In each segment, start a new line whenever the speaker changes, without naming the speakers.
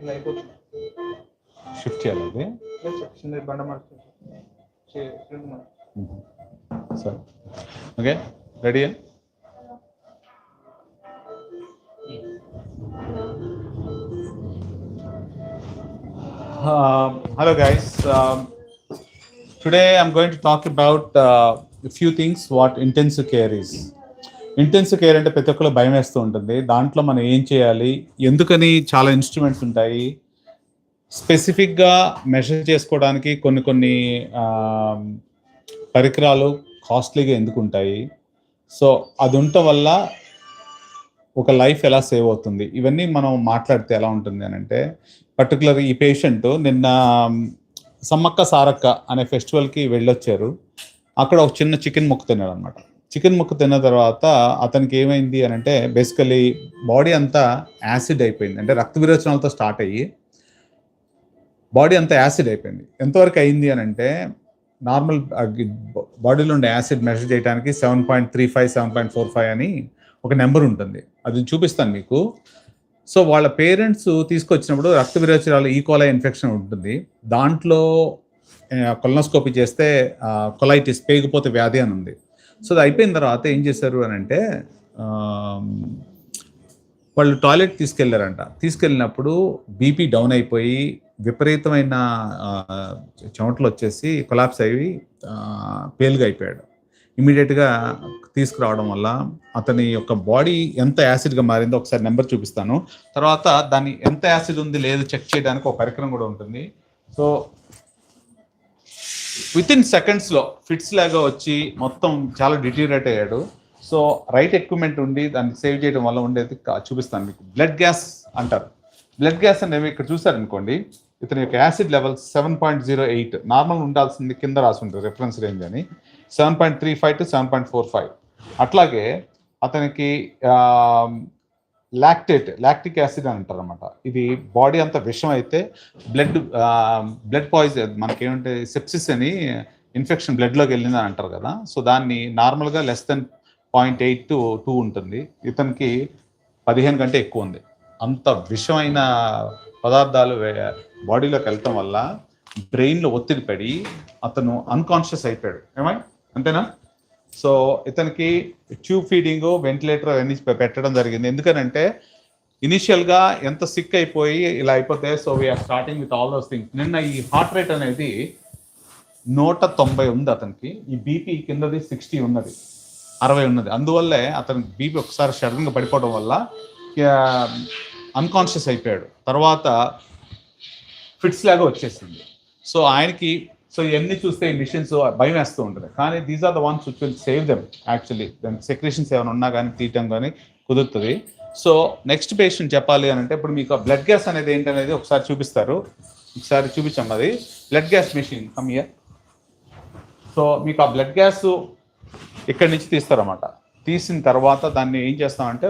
ఇలా అయిపోతుంది
షిఫ్ట్ చేయాలి అది
లేదు సార్, చిన్నది బండ మార్చి
సరే okay ready hello guys um, today i'm going to talk about uh, a few things what intensive care is Intensive care అంటే ప్రతి ఒక్కరు భయం వేస్తూ ఉంటుంది. దాంట్లో మనం ఏం చేయాలి? ఎందుకని చాలా ఇన్స్ట్రుమెంట్స్ ఉంటాయి. స్పెసిఫిక్గా మెషర్ చేసుకోవడానికి కొన్ని కొన్ని పరికరాలు కాస్ట్లీగా ఎందుకు ఉంటాయి? సో అది ఉండటం వల్ల ఒక లైఫ్ ఎలా సేవ్ అవుతుంది? ఇవన్నీ మనం మాట్లాడితే ఎలా ఉంటుంది అని అంటే పర్టికులర్ ఈ పేషెంట్ నిన్న సమ్మక్క సారక్క అనే ఫెస్టివల్కి వెళ్ళొచ్చారు. అక్కడ ఒక చిన్న చికెన్ ముక్క తిన్నాడు అనమాట చికెన్ ముక్క తిన్న తర్వాత అతనికి ఏమైంది అని అంటే బేసికలీ బాడీ అంతా యాసిడ్ అయిపోయింది. అంటే రక్త విరోచనాలతో స్టార్ట్ అయ్యి బాడీ అంతా యాసిడ్ అయిపోయింది. ఎంతవరకు అయింది అని అంటే నార్మల్ బాడీలో ఉండే యాసిడ్ మెజర్ చేయడానికి seven point three five seven point four five అని ఒక నెంబర్ ఉంటుంది. అది చూపిస్తాను మీకు. సో వాళ్ళ పేరెంట్స్ తీసుకొచ్చినప్పుడు రక్త విరోచనాలు e. ఈకోలా ఇన్ఫెక్షన్ ఉంటుంది. దాంట్లో కొలనోస్కోపీ చేస్తే కొలైటిస్ పేగిపోతే వ్యాధి అని ఉంది. సో అది అయిపోయిన తర్వాత ఏం చేశారు అని అంటే వాళ్ళు టాయిలెట్ తీసుకెళ్ళారంట తీసుకెళ్ళినప్పుడు బీపీ డౌన్ అయిపోయి విపరీతమైన చెమటలు వచ్చేసి కొలాప్స్ అయ్యి పేలుగా అయిపోయాడు. ఇమీడియట్గా తీసుకురావడం వల్ల అతని యొక్క బాడీ ఎంత యాసిడ్గా మారిందో ఒకసారి నెంబర్ చూపిస్తాను. తర్వాత దాన్ని ఎంత యాసిడ్ ఉంది లేదు చెక్ చేయడానికి ఒక పరికరం కూడా ఉంటుంది. సో విత్ ఇన్ సెకండ్స్లో ఫిట్స్ లాగా వచ్చి మొత్తం చాలా డిటీరియట్ అయ్యాడు. సో రైట్ ఎక్విప్మెంట్ ఉండి దాన్ని సేవ్ చేయడం వల్ల ఉండేది చూపిస్తాను మీకు. బ్లడ్ గ్యాస్ అంటారు. బ్లడ్ గ్యాస్ అనేవి ఇక్కడ చూసారనుకోండి ఇతని యొక్క acid level seven point zero eight normal ఉండాల్సింది కింద రాసి ఉంటుంది రెఫరెన్స్ రేంజ్ అని. Seven point three five to seven point four five అట్లాగే అతనికి లాక్టేట్ లాక్టిక్ యాసిడ్ అని అంటారు అనమాట ఇది బాడీ అంతా విషం అయితే బ్లడ్ బ్లడ్ పాయిజన్ మనకేమంటే సెప్సిస్ అని ఇన్ఫెక్షన్ బ్లడ్లోకి వెళ్ళిందని అంటారు కదా. సో దాన్ని నార్మల్గా less than point eight two two ఉంటుంది. ఇతనికి పదిహేను కంటే ఎక్కువ ఉంది. అంత విషమైన పదార్థాలు బాడీలోకి వెళ్ళటం వల్ల బ్రెయిన్లో ఒత్తిడి పడి అతను అన్కాన్షియస్ అయిపోయాడు. ఏమై అంతేనా? సో ఇతనికి ట్యూబ్ ఫీడింగ్ వెంటిలేటర్ అవన్నీ పెట్టడం జరిగింది. ఎందుకనంటే ఇనిషియల్గా ఎంత సిక్ అయిపోయి ఇలా అయిపోతే so we're starting with all those things నిన్న ఈ హార్ట్ రేట్ అనేది నూట తొంభై ఉంది అతనికి. ఈ బీపీ కిందది సిక్స్టీ ఉన్నది. అరవై ఉన్నది. అందువల్లే అతనికి బీపీ ఒకసారి సడన్గా పడిపోవడం వల్ల అన్కాన్షియస్ అయిపోయాడు. తర్వాత ఫిట్స్ లాగా వచ్చేసింది. సో ఆయనకి సో ఇవన్నీ చూస్తే ఈ మిషన్స్ భయం వేస్తూ ఉంటుంది. కానీ these are the ones which will save them actually దాని సెక్రేషన్స్ ఏమైనా ఉన్నా కానీ తీయటం కానీ కుదురుతుంది. సో నెక్స్ట్ పేషెంట్ చెప్పాలి అని అంటే ఇప్పుడు మీకు బ్లడ్ గ్యాస్ అనేది ఏంటనేది ఒకసారి చూపిస్తారు. ఒకసారి చూపించాం అది. Blood gas machine come here so మీకు ఆ బ్లడ్ గ్యాస్ ఇక్కడి నుంచి తీస్తారన్నమాట. తీసిన తర్వాత దాన్ని ఏం చేస్తామంటే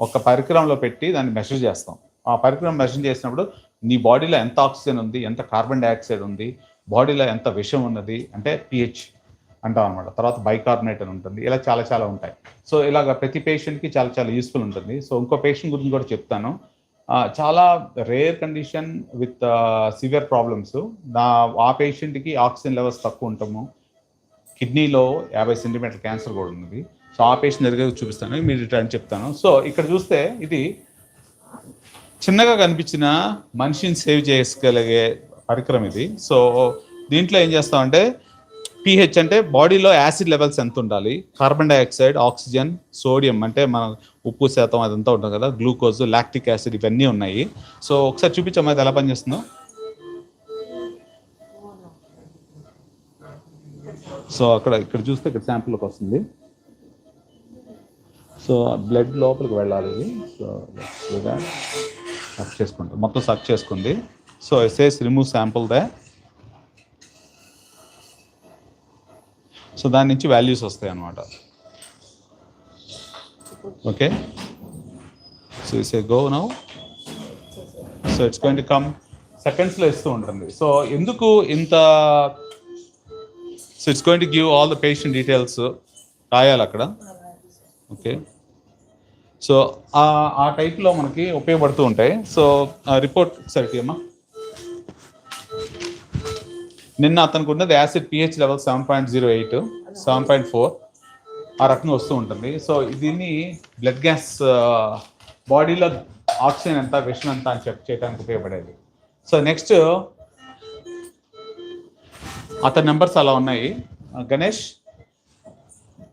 ఒక పరికరంలో పెట్టి దాన్ని మెషర్ చేస్తాం. ఆ పరికరం మెషర్ చేసినప్పుడు నీ బాడీలో ఎంత ఆక్సిజన్ ఉంది ఎంత కార్బన్ డైఆక్సైడ్ ఉంది బాడీలో ఎంత విషం ఉన్నది అంటే పిహెచ్ అంటాం అనమాట తర్వాత బైకార్బోనేట్ అని ఉంటుంది. ఇలా చాలా చాలా ఉంటాయి. సో ఇలాగ ప్రతి పేషెంట్కి చాలా చాలా యూస్ఫుల్ ఉంటుంది. సో ఇంకో పేషెంట్ గురించి కూడా చెప్తాను. చాలా rare condition with severe problems నా ఆ పేషెంట్కి ఆక్సిజన్ లెవెల్స్ తక్కువ ఉంటాము కిడ్నీలో యాభై సెంటీమీటర్ క్యాన్సర్ కూడా ఉంది సో ఆ పేషెంట్ దగ్గర చూపిస్తాను. మీరు రిటర్న్ చెప్తాను. సో ఇక్కడ చూస్తే ఇది చిన్నగా కనిపించిన మనిషిని సేవ్ చేసుకోగలిగే పరికరం ఇది. సో దీంట్లో ఏం చేస్తామంటే పిహెచ్ అంటే బాడీలో యాసిడ్ లెవెల్స్ ఎంత ఉండాలి? కార్బన్ డైఆక్సైడ్ ఆక్సిజన్ సోడియం అంటే మన ఉప్పు శాతం అదంతా ఉంటుంది కదా గ్లూకోజ్ లాక్టిక్ యాసిడ్ ఇవన్నీ ఉన్నాయి. సో ఒకసారి చూపించమ్మా అది ఎలా పనిచేస్తుందో. సో అక్కడ ఇక్కడ చూస్తే ఇక్కడ శాంపుల్కి వస్తుంది. సో బ్లడ్ లోపలికి వెళ్ళాలి. ఇది సో సక్ చేసుకుంటుంది మొత్తం సక్ చేసుకుంది. So as remove sample there. So దాని నుంచి వాల్యూస్ వస్తాయి అన్నమాట. Okay so is a go now so it's going to come సెకండ్స్లో ఇస్తూ ఉంటుంది. సో ఎందుకు ఇంత so it's going to give all the patient details రాయాలి అక్కడ. ఓకే సో ఆ టైప్లో మనకి ఉపయోగపడుతూ ఉంటాయి. సో రిపోర్ట్ సరికి అమ్మా నిన్న అతనికి ఉన్నది acid pH level seven point zero eight seven point four ఆ రకంగా వస్తూ ఉంటుంది. సో దీన్ని బ్లడ్ గ్యాస్ బాడీలో ఆక్సిజన్ ఎంత విషయం ఎంత అని చెక్ చేయడానికి ఉపయోగపడేది. సో నెక్స్ట్ అతని నెంబర్స్ అలా ఉన్నాయి. గణేష్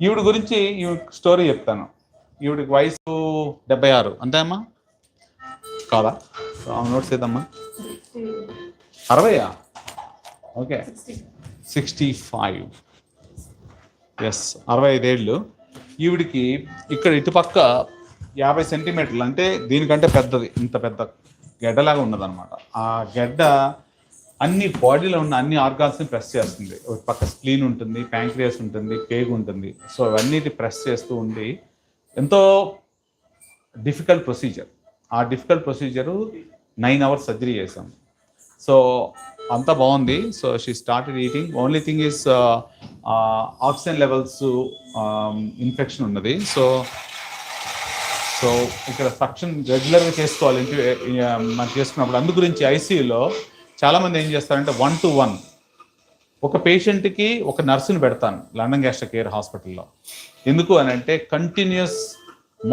ఈవిడ గురించి ఈ స్టోరీ చెప్తాను. ఈవిడికి వయసు డెబ్బై ఆరు. అంతే అమ్మా? కాదా? నోట్స్ ఏదమ్మా? అరవయా? ఓకే సిక్స్టీ ఫైవ్ ఎస్ అరవై ఐదేళ్ళు ఈవిడికి ఇక్కడ ఇటుపక్క యాభై సెంటీమీటర్లు అంటే దీనికంటే పెద్దది ఇంత పెద్ద గెడ్డలాగా ఉన్నదన్నమాట. ఆ గెడ్డ అన్ని బాడీలో ఉన్న అన్ని ఆర్గాన్స్ని ప్రెస్ చేస్తుంది. ఒక పక్క స్ప్లీన్ ఉంటుంది ప్యాంక్రియాస్ ఉంటుంది పేగు ఉంటుంది. సో అవన్నిటి ప్రెస్ చేస్తూ ఉండి ఎంతో డిఫికల్ట్ ప్రొసీజర్. ఆ difficult procedure nine hours surgery చేసాం సో అంతా బాగుంది. So she started eating only thing is oxygen levels infection ఉన్నది. సో సో ఇక్కడ సక్షన్ రెగ్యులర్గా చేసుకోవాలి. ఇంటి మనం చేసుకున్నప్పుడు అందు గురించి ఐసీయూలో చాలామంది ఏం చేస్తారంటే వన్ టు వన్ ఒక పేషెంట్కి ఒక నర్సుని పెడతాను లండన్ గ్యాస్ట్రిక్ కేర్ హాస్పిటల్లో. ఎందుకు అని అంటే continuous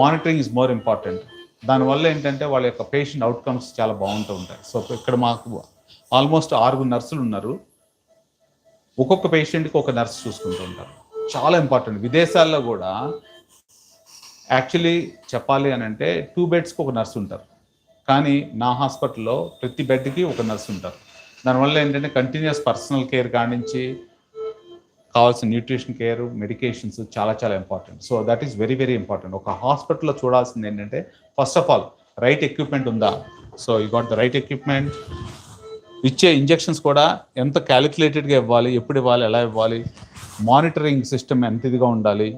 monitoring is more important దానివల్ల ఏంటంటే వాళ్ళ యొక్క పేషెంట్ అవుట్కమ్స్ చాలా బాగుంటూ ఉంటాయి. సో ఇక్కడ మాకు ఆల్మోస్ట్ ఆరుగురు నర్సులు ఉన్నారు. ఒక్కొక్క పేషెంట్కి ఒక నర్స్ చూసుకుంటూ ఉంటారు. చాలా ఇంపార్టెంట్. విదేశాల్లో కూడా యాక్చువల్లీ చెప్పాలి అని అంటే టూ బెడ్స్కి ఒక నర్స్ ఉంటారు. కానీ నా హాస్పిటల్లో ప్రతి బెడ్కి ఒక నర్స్ ఉంటారు. దానివల్ల ఏంటంటే కంటిన్యూస్ పర్సనల్ కేర్ కానించి కావాల్సిన న్యూట్రిషన్ కేర్ మెడికేషన్స్ చాలా చాలా important. So that is very very important. ఒక హాస్పిటల్లో చూడాల్సింది ఏంటంటే first of all right equipment ఉందా? So you got the right equipment. ఇచ్చే ఇంజెక్షన్స్ కూడా ఎంత క్యాలిక్యులేటెడ్గా ఇవ్వాలి ఎప్పుడు ఇవ్వాలి ఎలా ఇవ్వాలి మానిటరింగ్ సిస్టమ్ ఎంత ఇదిగా ఉండాలి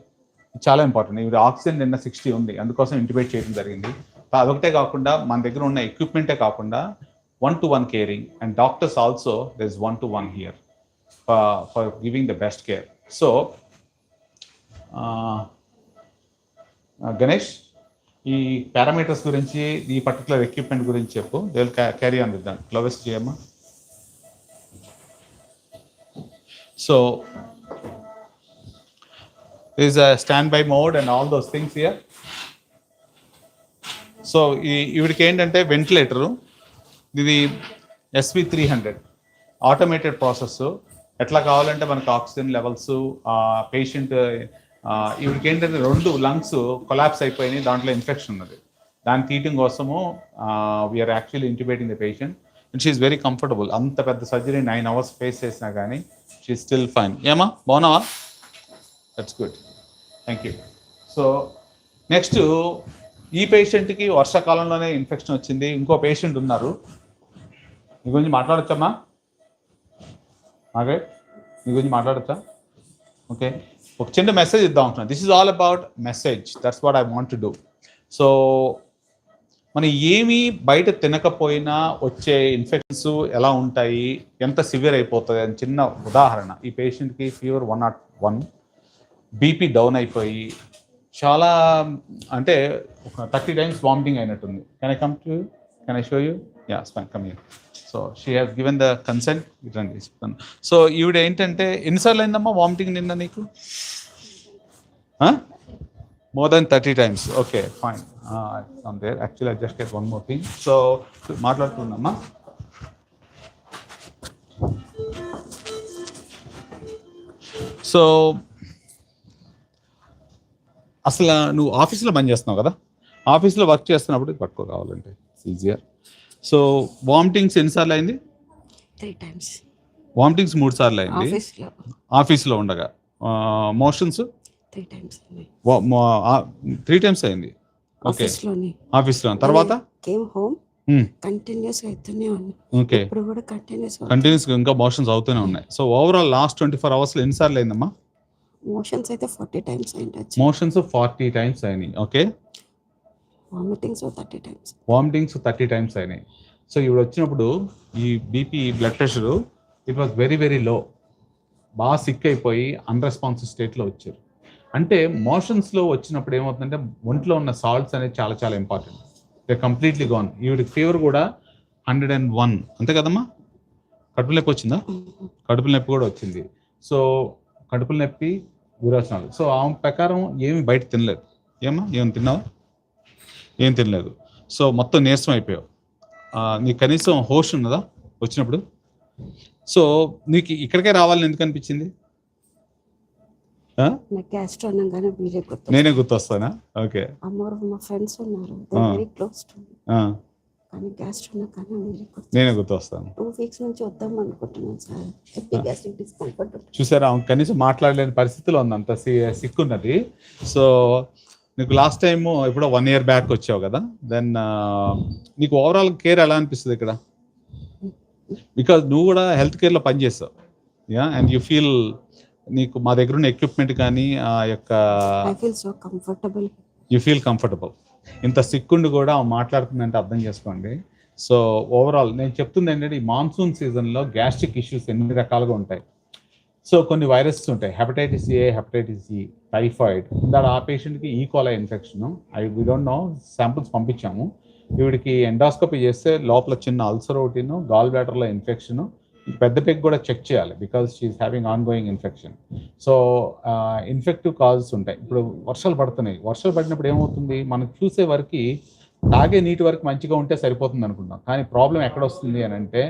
చాలా ఇంపార్టెంట్. ఇవి ఆక్సిజన్ నిన్న సిక్స్టీ ఉంది అందుకోసం ఇంటిమేట్ చేయడం జరిగింది. అదొకటే కాకుండా మన దగ్గర ఉన్న ఎక్విప్మెంటే కాకుండా one to one caring and doctors also there one to one here for giving the best care so Ganesh ఈ పారామీటర్స్ గురించి ఈ పర్టికులర్ ఎక్విప్మెంట్ గురించి చెప్పు. They will carry on with than gloves చేయమ్మా. So is a standby mode and all those things here. So ఈ ఈవిడికి ఏంటంటే ventilator ఇది SV three hundred automated process ఎట్లా కావాలంటే మనకు ఆక్సిజన్ లెవెల్స్ పేషెంట్ ఈవిడికి ఏంటంటే రెండు లంగ్స్ కొలాప్స్ అయిపోయినాయి దాంట్లో ఇన్ఫెక్షన్ ఉన్నది. దాన్ని తీయటం కోసము we're actually intubating the patient and she's very comfortable అంత పెద్ద సర్జరీ నైన్ అవర్స్ ఫేస్ చేసినా కానీ షీ స్టిల్ ఫైన్ ఏమా? బాగున్నావా? That's good thank you so next ఈ పేషెంట్కి వర్షాకాలంలోనే ఇన్ఫెక్షన్ వచ్చింది. ఇంకో పేషెంట్ ఉన్నారు. మీ గురించి మాట్లాడచ్చమ్మా? నాగే మీ గురించి మాట్లాడచ్చా? ఓకే ఒక చిన్న మెసేజ్ ఇద్దాం అంటున్నాను this is all about message that's what I want to do so మనం ఏమీ బయట తినకపోయినా వచ్చే ఇన్ఫెక్షన్స్ ఎలా ఉంటాయి? ఎంత సివియర్ అయిపోతుంది అని చిన్న ఉదాహరణ. ఈ పేషెంట్కి fever one not one BP down అయిపోయి చాలా అంటే ఒక థర్టీ టైమ్స్ వామిటింగ్ అయినట్టుంది. Can I come to can I show you yeah span come you so she has given the consent ఇట్లండి చెప్తాను సో ఈవిడ ఏంటంటే ఎన్నిసార్లు అయిందమ్మా వామిటింగ్ నిన్న నీకు? More than thirty times. Okay fine on there actually I just get one more thing so మాట్లాడుతుందమ్మా so అసలు నువ్వు ఆఫీస్లో పని చేస్తున్నావు కదా? ఆఫీస్లో వర్క్ చేస్తున్నప్పుడు పట్టుకో కావాలంటే. ఈజియర్ సో వామిటింగ్స్ ఎన్నిసార్లు అయింది?
త్రీ టైమ్స్
వామిటింగ్స్ మూడు సార్లు అయింది.
ఆఫీస్లో.
ఉండగా. మోషన్స్?
త్రీ టైమ్స్ అండి
అయింది ఓకే
ఆఫీస్లోని
ఆఫీస్లో తర్వాత
కేమ్ హోమ్ కంటిన్యూస్ అవుతూనే ఉంది
ఓకే
ఇప్పుడు కూడా కంటిన్యూస్
కంటిన్యూస్గా ఇంకా మోషన్స్ అవుతూనే ఉన్నాయి. So overall last twenty four అవర్స్లో ఎన్నిసార్లు అయిందమ్మా?
మోషన్స్ అయితే ఫార్టీ టైమ్స్ అయిండొచ్చు
మోషన్స్ ఫార్టీ టైమ్స్ అయినాయి. Okay
vomitings thirty times
vomitings thirty times అయినాయి. సో ఇవి వచ్చినప్పుడు ఈ BP blood pressure it was very very low బాగా సిక్ అయిపోయి అన్రెస్పాన్సివ్ స్టేట్లో వచ్చారు. అంటే మోషన్స్లో వచ్చినప్పుడు ఏమవుతుందంటే ఒంట్లో ఉన్న సాల్ట్స్ అనేది చాలా చాలా ఇంపార్టెంట్ దే కంప్లీట్లీ గాన్ ఈవిడికి ఫీవర్ కూడా హండ్రెడ్ అండ్ వన్ అంతే కదమ్మా? కడుపు నొప్పి వచ్చిందా? కడుపుల నొప్పి కూడా వచ్చింది. సో కడుపుల నొప్పి గురవచనాలు సో ఆమె ప్రకారం ఏమి బయట తినలేదు. ఏమా? ఏం తిన్నావు? ఏం తినలేదు. సో మొత్తం నీరసం అయిపోయావు. నీకు కనీసం హోష్ ఉన్నదా? వచ్చినప్పుడు? సో నీకు ఇక్కడికే రావాలని ఎందుకు అనిపించింది ఆ?
నాకు గ్యాస్ట్రో అనగానే మీరే గుర్తు
నేనే గుర్తొస్తానా? ఓకే.
అమ్మవారు మా ఫ్రెండ్స్ ఉన్నారు.
ఆ.
వెరీ క్లోజ్ టు
ఆ,
కానీ గ్యాస్ట్రో అనగానే మీరే గుర్తు
నేనే గుర్తొస్తాను.
టూ వీక్స్ నుంచి వద్దాం అనుకుంటున్నాను సార్. హెప్పీ గ్యాస్ట్రిక్ డిస్కంఫర్ట్
చూసారా కనీసం మాట్లాడలేని పరిస్థితిలో ఉంది అంత సి- సిక్ ఉన్నది సో నీకు లాస్ట్ టైం ఇప్పుడు వన్ ఇయర్ బ్యాక్ వచ్చావు కదా? దెన్ నీకు ఓవరాల్ కేర్ ఎలా అనిపిస్తుంది ఇక్కడ? బికాజ్ నువ్వు కూడా హెల్త్ కేర్లో పనిచేస్తావు. యా అండ్ యూ ఫీల్ నీకు మా దగ్గర ఉన్న ఎక్విప్మెంట్ కానీ ఆ యొక్క
కంఫర్టబుల్
యూ ఫీల్ కంఫర్టబుల్ ఇంత సిక్కుండి కూడా మాట్లాడుతుందంటే అర్థం చేసుకోండి. సో ఓవరాల్ నేను చెప్తుంది ఏంటంటే ఈ మాన్సూన్ సీజన్లో గ్యాస్ట్రిక్ ఇష్యూస్ ఎన్ని రకాలుగా ఉంటాయి? సో కొన్ని వైరసెస్ ఉంటాయి. Hepatitis A hepatitis E typhoid దాని ఆ పేషెంట్కి E coli infection I we don't know samples పంపించాము. ఈవిడికి ఎండాస్కోపీ చేస్తే లోపల చిన్న అల్సర్ ఒకటిను గాల్ బ్లాడర్లో ఇన్ఫెక్షన్ పెద్ద పెగ్ కూడా చెక్ చేయాలి because she's having ongoing infection so infective causes ఉంటాయి. ఇప్పుడు వర్షాలు పడుతున్నాయి. వర్షాలు పడినప్పుడు ఏమవుతుంది? మనం చూసే వరకు తాగే నీటి వరకు మంచిగా ఉంటే సరిపోతుంది అనుకుంటాం కానీ ప్రాబ్లం ఎక్కడ వస్తుంది అని అంటే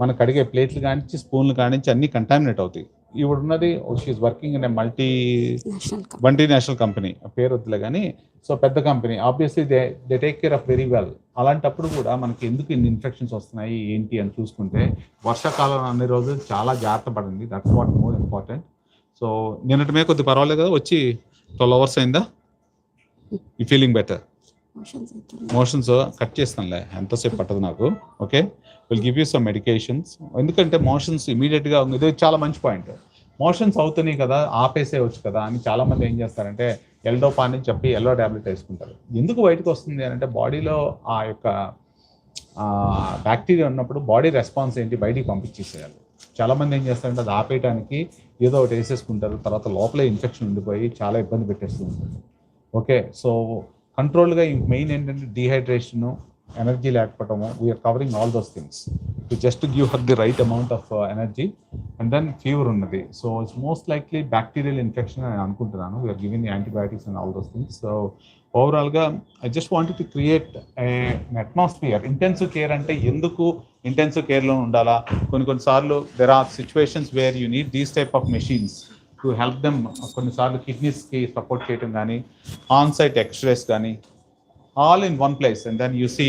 మనకు అడిగే ప్లేట్లు కానించి స్పూన్లు కానించి అన్ని కంటామినేట్ అవుతాయి. ఇప్పుడు ఉన్నది she's working
in multinational
cup multinational company పేరు వద్దులే కానీ సో పెద్ద company obviously they they take care of very well అలాంటప్పుడు కూడా మనకి ఎందుకు ఇన్ని ఇన్ఫెక్షన్స్ వస్తున్నాయి ఏంటి అని చూసుకుంటే వర్షాకాలం అన్ని రోజులు చాలా జాగ్రత్త పడింది that's what more important so నిన్నటి మీద కొద్ది పర్వాలేదు కదా వచ్చి ట్వెల్వ్ అవర్స్ అయిందా? ఈ ఫీలింగ్ బెటర్
మోషన్స్
కట్ చేస్తానులే. ఎంతసేపు పట్టదు నాకు. Okay will give you some medications ఎందుకంటే మోషన్స్ ఇమీడియట్గా ఇది చాలా మంచి పాయింట్ మోషన్స్ అవుతున్నాయి కదా ఆపేసేయచ్చు కదా అని చాలామంది ఏం చేస్తారంటే ఎల్డో పాన్ అని చెప్పి ఎల్లో ట్యాబ్లెట్ వేసుకుంటారు. ఎందుకు బయటకు వస్తుంది అని అంటే బాడీలో ఆ యొక్క బ్యాక్టీరియా ఉన్నప్పుడు బాడీ రెస్పాన్స్ ఏంటి బయటికి పంపించేసేయాలి. చాలా మంది ఏం చేస్తారంటే అది ఆపేయడానికి ఏదో ఒకటి వేసేసుకుంటారు. తర్వాత లోపలే ఇన్ఫెక్షన్ ఉండిపోయి చాలా ఇబ్బంది పెట్టేస్తూ ఉంటుంది ఓకే సో కంట్రోల్గా మెయిన్ ఏంటంటే dehydration energy లేకపోవటము we're covering all those things to just give her the right amount of energy and then fever ఉన్నది. So it's most likely bacterial infection అని అనుకుంటున్నాను. We're giving antibiotics and all those things so ఓవరాల్గా I just want to create atmosphere intensive care అంటే ఎందుకు intensive కేర్లో ఉండాలా? కొన్ని కొన్నిసార్లు there are situations where you need these type of machines to help them కొన్నిసార్లు కిడ్నీస్కి సపోర్ట్ చేయడం కానీ ఆన్ సైట్ ఎక్స్రేస్ కానీ all in one place and then you see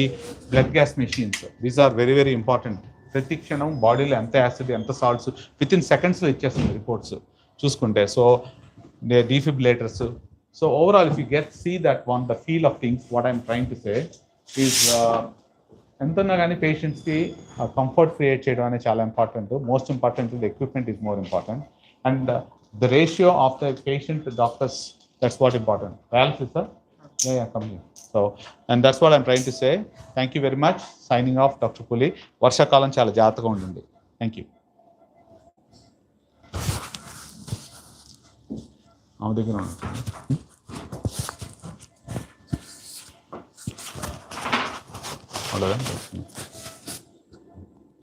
blood gas machines these are very very important ప్రతి క్షణం బాడీలో ఎంత acid ఎంత సాల్ట్స్ విత్ ఇన్ సెకండ్స్లో ఇచ్చేస్తుంది రిపోర్ట్స్ చూసుకుంటే so defibrillators so overall if you get see that one the feel of things what I'm trying to say is ఎంతన్నా కానీ పేషెంట్స్కి కంఫర్ట్ క్రియేట్ చేయడం అనేది చాలా important most important the equipment is more important and the ratio of the patient to doctors. That's what important. Dialysis, sir? Yeah, yeah, come here. So, and that's what I'm trying to say. Thank you very much. Signing off, Dr. Puli. వర్షాకాలం చాలా జాగ్రత్తగా ఉండండి thank you ఆమె దగ్గర ఉంటుంది అలాగే